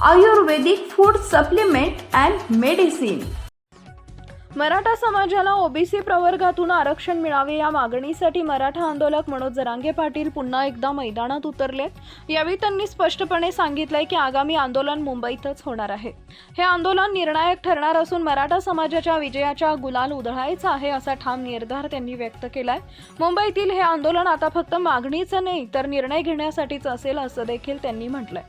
Ayurvedic food supplement and medicine Maratha समाजाला OBC प्रवर्गातून आरक्षण मिळावे या मागणीसाठी मराठा आंदोलक मनोज जरांगे पाटील पुन्हा एकदा मैदानात उतरले. यावेळी त्यांनी स्पष्टपणे सांगितलंय की आगामी आंदोलन मुंबईतच होणार आहे. हे आंदोलन निर्णायक ठरणार असून मराठा समाजाच्या विजयाच्या गुलाल उधळायचा आहे असा ठाम निर्धार त्यांनी व्यक्त केलाय. मुंबईतील हे आंदोलन आता फक्त मागणीचं नाही तर निर्णय घेण्यासाठीच असेल असं देखील त्यांनी म्हटलंय.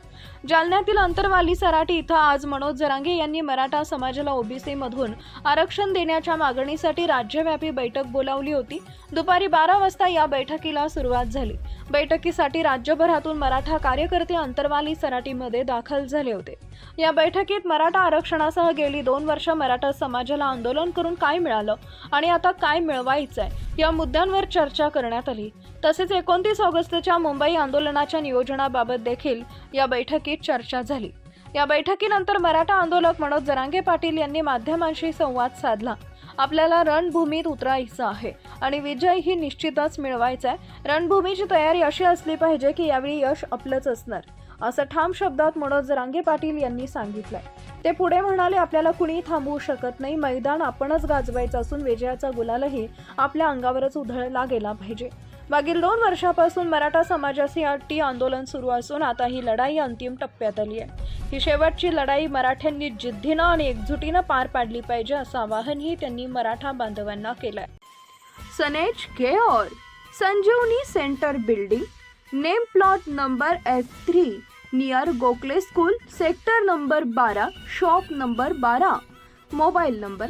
जालन्यातील अंतरवाली सराटी इथं आज मनोज जरांगे यांनी मराठा समाजाला ओबीसीमधून आरक्षण देण्याच्या मागणीसाठी राज्यव्यापी बैठक बोलावली होती. दुपारी बारा वाजता या बैठकीला सुरुवात झाली. बैठकीसाठी राज्यभरातून मराठा कार्यकर्ते अंतरवाली सराटीमध्ये दाखल झाले होते. या बैठकीत मराठा आरक्षणासह गेली दोन वर्ष मराठा समाजाला आंदोलन करून काय मिळालं आणि आता काय मिळवायचं आहे या मुद्द्यांवर चर्चा करण्यात आली. तसेच एकोणतीस ऑगस्टच्या मुंबई आंदोलनाच्या नियोजनाबाबत देखील या बैठकीत चर्चा झाली. या बैठकीनंतर मराठा आंदोलक मनोज जरांगे पाटील यांनी माध्यमांशी संवाद साधला. आपल्याला रणभूमीत उतरायचं आहे आणि विजय ही निश्चितच मिळवायचा आहे रणभूमीची तयारी अशी असली पाहिजे की यावेळी यश आपलंच असणार असं ठाम शब्दात मनोज जरांगे पाटील यांनी सांगितलंय. ते पुढे म्हणाले आपल्याला कुणी थांबवू शकत नाही. मैदान आपणच गाजवायचं असून विजयाचा गुलालही आपल्या अंगावरच उधळला गेला पाहिजे. मागील दोन वर्षापासून मराठा समाजासाठी आंदोलन सुरू असून आता ही लढाई अंतिम टप्प्यात आली आहे. ही शेवटची लढाई मराठ्यांनी जिद्दीनं आणि एकजुटीनं पार पाडली पाहिजे असं आवाहनही त्यांनी मराठा बांधवांना केलंय. सनेज घेओर Sanjivani centre building. Name plot number F three near Gokhale school. Sector number बारा. शॉप नंबर बारा. Mobile number